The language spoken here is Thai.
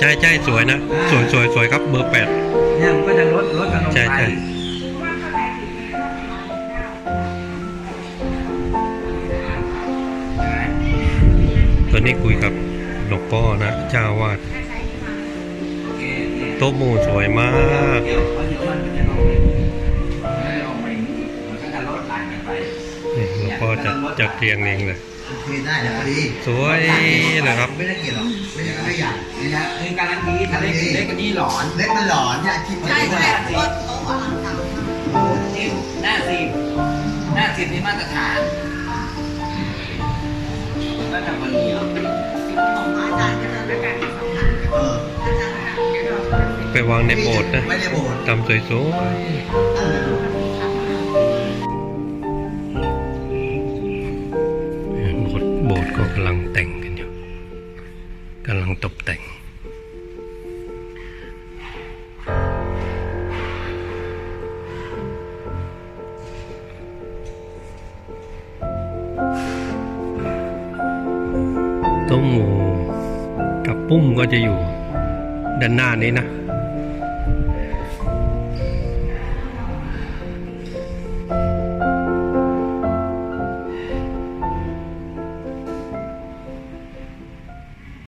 ใช่ใช่สวยนะ สวยสวยสวยครับเบอร์แปดเนี่ยมันก็จะลดลดกันลงใช่ไปใช่ต อนนี้คุยกับหลวงพ่อนะเจ้าอาวาดโอเคเนี่ยโต๊ะหมู่สวยมากเดี๋ยวเพราะเดี๋ยวมันจะลงไปมันจะลงไปมันก็จะลดหลั่นกันไปนี่หลวงพ่อจะจัดเรียงเองเลยโอเคได้นะพอดีสวยเลยครับไม่ได้เกลียดหรอกไม่ได้ไม่ใหญ่นี่นะคือการันตีถ้าเล็กเล็กกว่านี้หลอนเล็กมันหลอนเนี่ยคิดใช่ว่าใช่โต๊ะโต๊ะอลังการมากสิบหน้าสิบหน้าสิบนี่มาตรฐาน ก็จะพอดีอะของอาจารย์ก็จะด้วยกันสองพันเอออาจารย์ก็จะไปวางในโบสถ์นะไม่ได้โบสถ์ทำสวยเออๆโบสถ์โบสถ์ก็กำลังแต่งกันอยู่กำลังตกแต่ง ต้มหมูกับปุ้มก็จะอยู่ด้านหน้านี้นะ